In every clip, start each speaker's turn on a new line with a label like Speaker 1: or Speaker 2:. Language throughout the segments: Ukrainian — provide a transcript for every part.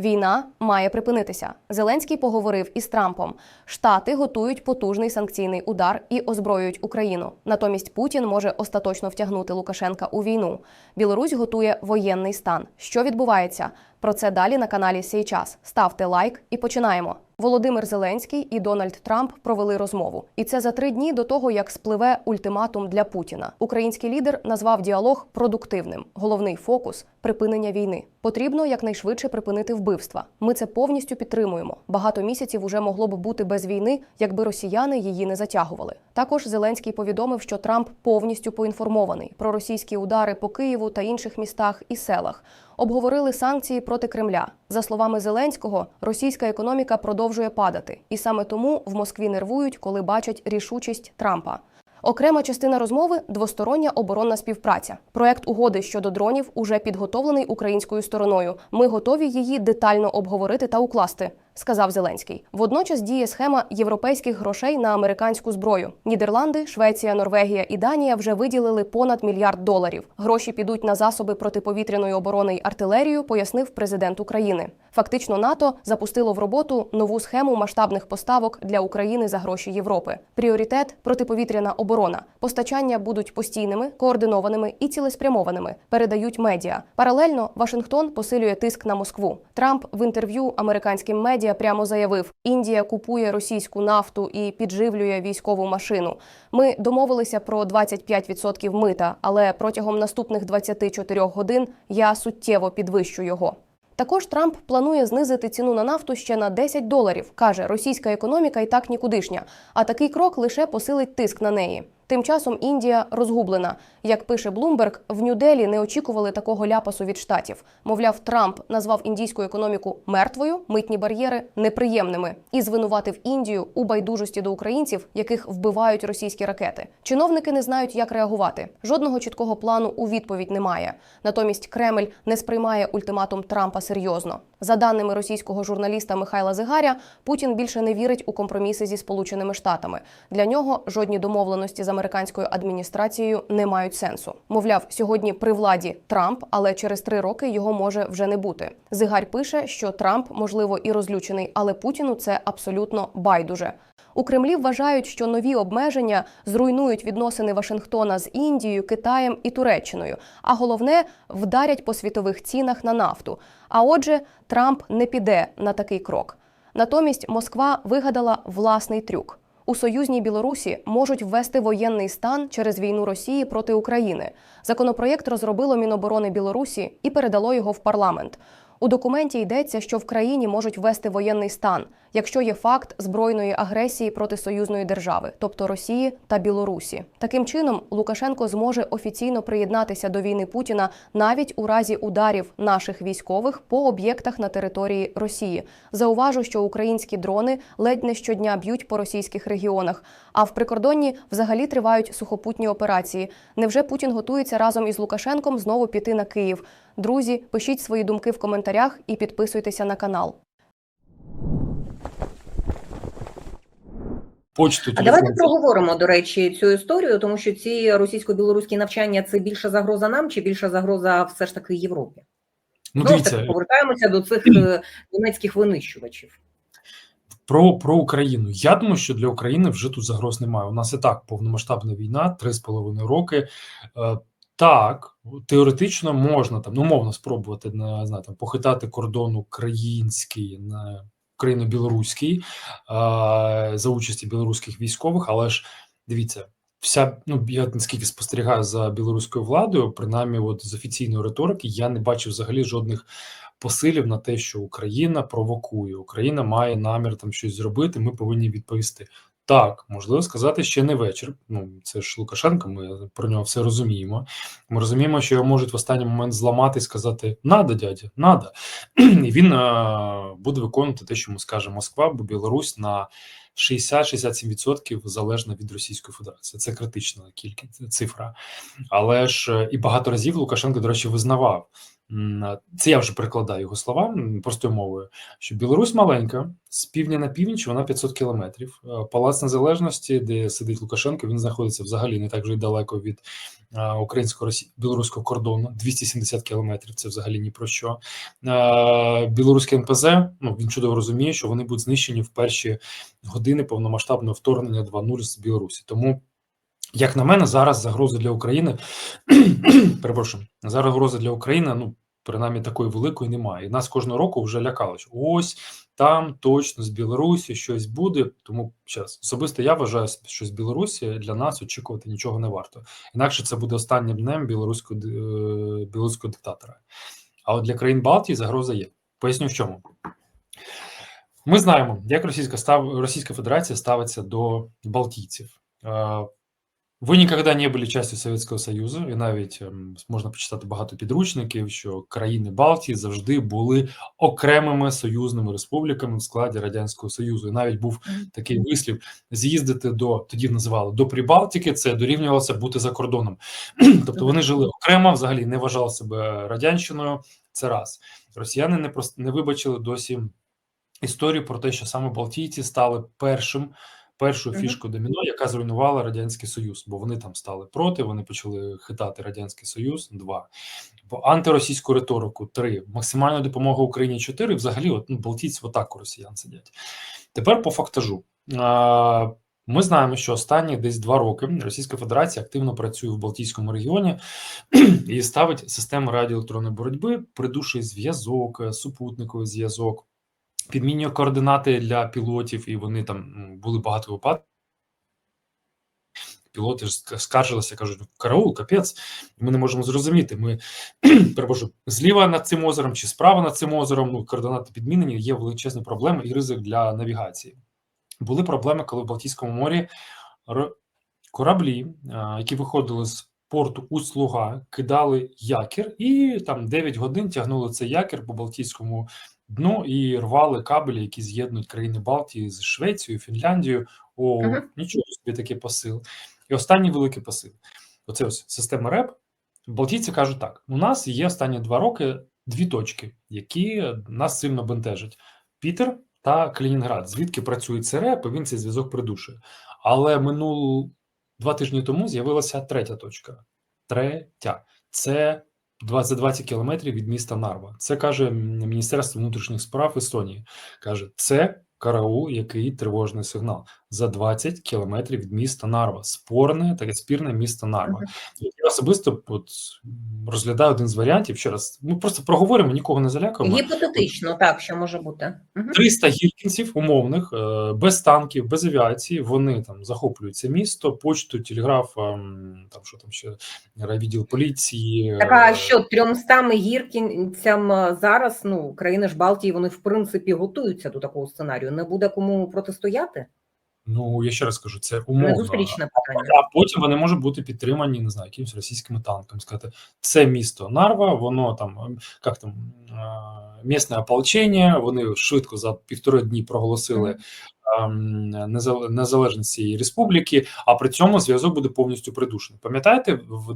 Speaker 1: Війна має припинитися. Зеленський поговорив із Трампом. Штати готують потужний санкційний удар і озброюють Україну. Натомість Путін може остаточно втягнути Лукашенка у війну. Білорусь готує воєнний стан. Що відбувається? Про це далі на каналі Сей час. Ставте лайк і починаємо. Володимир Зеленський і Дональд Трамп провели розмову, і це за три дні до того, як спливе ультиматум для Путіна. Український лідер назвав діалог продуктивним. Головний фокус припинення війни. Потрібно якнайшвидше припинити вбивства. Ми це повністю підтримуємо. Багато місяців уже могло б бути без війни, якби росіяни її не затягували. Також Зеленський повідомив, що Трамп повністю поінформований про російські удари по Києву та інших містах і селах. Обговорили санкції проти Кремля. За словами Зеленського, російська економіка продовжує падати, і саме тому в Москві нервують, коли бачать рішучість Трампа. Окрема частина розмови двостороння оборонна співпраця. Проект угоди щодо дронів уже підготовлений українською стороною. Ми готові її детально обговорити та укласти. Сказав Зеленський. Водночас діє схема європейських грошей на американську зброю. Нідерланди, Швеція, Норвегія і Данія вже виділили понад мільярд доларів. Гроші підуть на засоби протиповітряної оборони й артилерію, пояснив президент України. Фактично, НАТО запустило в роботу нову схему масштабних поставок для України за гроші Європи. Пріоритет протиповітряна оборона. Постачання будуть постійними, координованими і цілеспрямованими. Передають медіа. Паралельно Вашингтон посилює тиск на Москву. Трамп в інтерв'ю американським медіа прямо заявив: Індія купує російську нафту і підживлює військову машину. Ми домовилися про 25% мита, але протягом наступних 24 годин я суттєво підвищу його. Також Трамп планує знизити ціну на нафту ще на 10 доларів. каже, російська економіка і так нікудишня. А такий крок лише посилить тиск на неї. Тим часом Індія розгублена. Як пише Блумберг, в Нью-Делі не очікували такого ляпасу від штатів. Мовляв, Трамп назвав індійську економіку мертвою, митні бар'єри неприємними і звинуватив Індію у байдужості до українців, яких вбивають російські ракети. Чиновники не знають, як реагувати. Жодного чіткого плану у відповідь немає. Натомість Кремль не сприймає ультиматум Трампа серйозно. За даними російського журналіста Михайла Зигаря, Путін більше не вірить у компроміси зі Сполученими Штатами. Для нього жодні домовленості з американською адміністрацією не мають сенсу. Мовляв, сьогодні при владі Трамп, але через три роки його може вже не бути. Зигарь пише, що Трамп можливо і розлючений, але Путіну це абсолютно байдуже. У Кремлі вважають, що нові обмеження зруйнують відносини Вашингтона з Індією, Китаєм і Туреччиною. А головне вдарять по світових цінах на нафту. А отже, Трамп не піде на такий крок. Натомість Москва вигадала власний трюк. У союзній Білорусі можуть ввести воєнний стан через війну Росії проти України. Законопроєкт розробило Міноборони Білорусі і передало його в парламент. У документі йдеться, що в країні можуть ввести воєнний стан, якщо є факт збройної агресії проти союзної держави, тобто Росії та Білорусі. Таким чином Лукашенко зможе офіційно приєднатися до війни Путіна навіть у разі ударів наших військових по об'єктах на території Росії. Зауважу, що українські дрони ледь не щодня б'ють по російських регіонах. А в прикордонні взагалі тривають сухопутні операції. Невже Путін готується разом із Лукашенком знову піти на Київ? Друзі, пишіть свої думки в коментарях і підписуйтеся на канал.
Speaker 2: Почту
Speaker 3: А давайте проговоримо, до речі, цю історію, тому що ці російсько-білоруські навчання це більша загроза нам чи більша загроза все ж таки Європі?
Speaker 2: Ну, дивіться,
Speaker 3: таки, повертаємося до цих е, німецьких винищувачів.
Speaker 2: про, про Україну. Я думаю, що для України вже тут загроз немає. У нас і так повномасштабна війна, три з половиною роки. Так, теоретично можна там, ну, мовно спробувати на знаю, там, похитати кордон український на україно-білоруський за участі білоруських військових, але ж дивіться. Вся ну я наскільки спостерігаю за білоруською владою, принаймні, от з офіційної риторики, я не бачив взагалі жодних посилів на те, що Україна провокує, Україна має намір там щось зробити. Ми повинні відповісти. Так, можливо сказати ще не вечір. Ну це ж Лукашенко. Ми про нього все розуміємо. Ми розуміємо, що його можуть в останній момент зламати і сказати надо, дядя, надо. І він е, буде виконувати те, що йому скаже Москва, бо Білорусь на 60-67% залежна від Російської Федерації. Це критична кількість цифра. Але ж е, і багато разів Лукашенко, до речі, визнавав. Це я вже перекладаю його слова простою мовою. Що Білорусь маленька, з півдня на північ вона 500 кілометрів. Е, Палац Незалежності, де сидить Лукашенко, він знаходиться взагалі не так вже й далеко від е, українсько білоруського кордону 270 кілометрів. Це взагалі ні про що. Е, Білоруське НПЗ. Ну він чудово розуміє, що вони будуть знищені в перші години повномасштабного вторгнення 2.0 з Білорусі. Тому, як на мене, зараз загрози для України перепрошую, зараз загрози для України. Ну принаймні такої великої немає. І нас кожного року вже лякало, що ось там точно з Білорусі щось буде. Тому зараз особисто я вважаю, що з Білорусі для нас очікувати нічого не варто. Інакше це буде останнім днем білоруського е, білоруського диктатора. А от для країн Балтії загроза є. Поясню в чому. Ми знаємо, як Російська став Російська Федерація ставиться до балтійців. Ви ніколи не були частю Совєтського Союзу, і навіть можна почитати багато підручників, що країни Балтії завжди були окремими союзними республіками в складі Радянського Союзу. І навіть був такий вислів: з'їздити до тоді називали до Прибалтики, це дорівнювалося бути за кордоном. тобто вони жили окремо, взагалі не вважали себе радянщиною. Це раз росіяни не просто не вибачили досі історію про те, що саме Балтійці стали першим. Першою
Speaker 3: Мгм.
Speaker 2: фішкою доміно, яка зруйнувала радянський союз, бо вони там стали проти. Вони почали хитати радянський союз. Два бо антиросійську риторику. Три максимальна допомога Україні. Чотири. Взагалі, от ну, Балтійці отак у росіян сидять. Тепер по фактажу. А, Ми знаємо, що останні десь два роки Російська Федерація активно працює в Балтійському регіоні і ставить систему радіоелектронної боротьби, придушує зв'язок, супутниковий зв'язок, підмінює координати для пілотів, і вони там були багато випадків. Пілоти ж скаржилися, кажуть, «Ну, караул, капець, ми не можемо зрозуміти. Ми перепрошую, зліва над цим озером чи справа над цим озером, ну координати підмінені, є величезні проблеми і ризик для навігації. Були проблеми, коли в Балтійському морі кораблі, які виходили з порту Усть-Луга, кидали якір, і там 9 годин тягнули цей якір по Балтійському дну і рвали кабелі, які з'єднують країни Балтії з Швецією, Фінляндією. О,
Speaker 3: Мгм.
Speaker 2: нічого собі такий посил. І останній великий посил. Оце ось система РЕП. Балтійці кажуть так: у нас є останні два роки дві точки, які нас сильно бентежать: Пітер та Калінінград. Звідки працює цей РЕП, і він цей зв'язок придушує. Але минул два тижні тому з'явилася третя точка. Третя. Це 20, за 20 кілометрів від міста Нарва. Це каже Міністерство внутрішніх справ Естонії. Каже, це караул, який тривожний сигнал за 20 кілометрів від міста Нарва. Спорне таке спірне місто Нарва. Я особисто от розглядаю один з варіантів. Ще раз, ми просто проговоримо, нікого не залякуємо.
Speaker 3: Гіпотетично, так, що може бути. Мгм.
Speaker 2: 300 гіркінців умовних, е, без танків, без авіації. Вони там захоплюють це місто, почту, телеграф, там що там ще райвідділ поліції.
Speaker 3: Так, а
Speaker 2: е,
Speaker 3: що трьомстами гіркінцям е, зараз, ну, країни ж Балтії, вони в принципі готуються до такого сценарію. Не буде кому протистояти?
Speaker 2: Ну я ще раз кажу, це умовно.
Speaker 3: зустрічне питання.
Speaker 2: А потім вони можуть бути підтримані, не знаю, якимось російськими танками. Сказати, це місто Нарва, воно там ем, як там е, місне ополчення. Вони швидко за півтори дні проголосили ем, незалежність цієї республіки, а при цьому зв'язок буде повністю придушений. Пам'ятаєте, в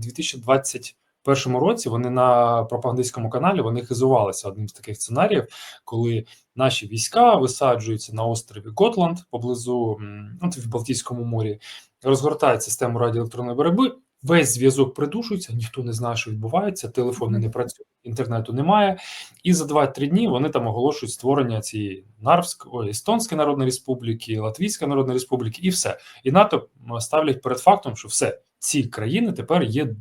Speaker 2: 2021 році вони на пропагандистському каналі вони хизувалися одним з таких сценаріїв, коли наші війська висаджуються на острові Готланд поблизу от в Балтійському морі, розгортають систему радіоелектронної боротьби. Весь зв'язок придушується, ніхто не знає, що відбувається, телефони не працюють, інтернету немає. І за 2-3 дні вони там оголошують створення цієї Нарвської, Естонської Народної Республіки, Латвійської Народної Республіки, і все. І НАТО ставлять перед фактом, що все ці країни тепер є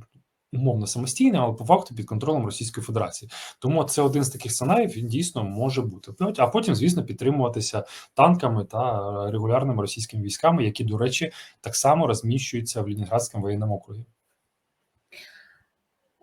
Speaker 2: умовно самостійними, але по факту під контролем Російської Федерації. Тому це один з таких сценаріїв, він дійсно може бути. А потім, звісно, підтримуватися танками та регулярними російськими військами, які, до речі, так само розміщуються в Лінінградському воєнному округі.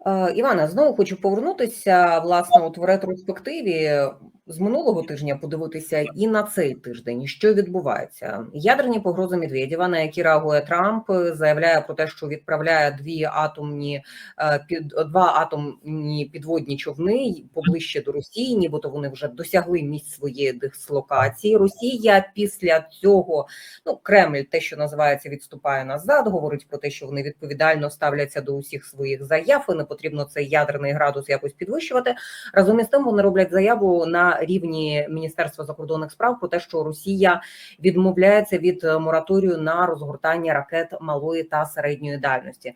Speaker 3: Е, Івана, знову хочу повернутися власне от в ретроспективі. З минулого тижня подивитися і на цей тиждень, що відбувається. Ядерні погрози Медведєва, на які реагує Трамп, заявляє про те, що відправляє дві атомні е, під два атомні підводні човни поближче до Росії, нібито вони вже досягли місць своєї дислокації. Росія після цього, ну Кремль, те, що називається, відступає назад, говорить про те, що вони відповідально ставляться до усіх своїх заяв. і Не потрібно цей ядерний градус якось підвищувати. Разом із тим вони роблять заяву на рівні Міністерства закордонних справ про те, що Росія відмовляється від е, мораторію на розгортання ракет малої та середньої дальності.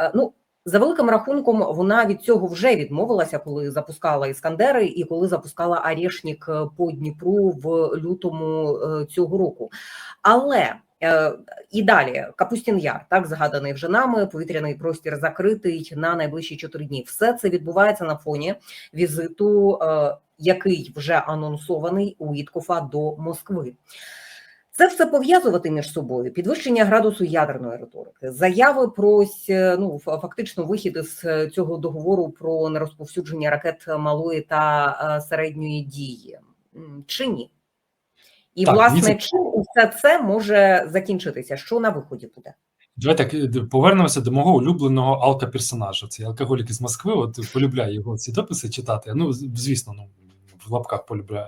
Speaker 3: Е, Ну за великим рахунком, вона від цього вже відмовилася, коли запускала іскандери і коли запускала Арєшнік е, по Дніпру в лютому цього року. Але і далі Капустін Яр, так згаданий вже нами, повітряний простір закритий на найближчі чотири дні. Все це відбувається на фоні візиту, який вже анонсований у Віткофа до Москви. Це все пов'язувати між собою підвищення градусу ядерної риторики, заяви про е, ну фактично вихід із е, цього договору про нерозповсюдження ракет малої та е, середньої дії, чи ні? І
Speaker 2: Так,
Speaker 3: власне,
Speaker 2: дивіться.
Speaker 3: чим усе це може закінчитися? Що на виході буде?
Speaker 2: Давайте так, повернемося до мого улюбленого алка-персонажа. Це алкоголік із Москви. От полюбляю його ці дописи читати. Ну, звісно, ну в лапках полюбляю.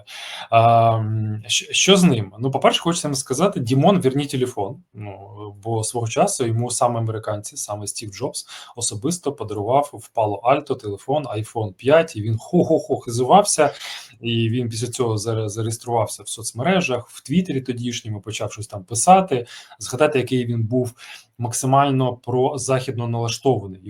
Speaker 2: А, що, з ним? Ну, по-перше, хочеться сказати: Дімон, верні телефон. Ну, бо свого часу йому саме американці, саме Стів Джобс, особисто подарував в Пало Альто телефон iPhone 5, і він хо-хо-хо хизувався. І він після цього зареєструвався в соцмережах, в Твіттері тодішньому, почав щось там писати. Згадати, який він був максимально прозахідно налаштований.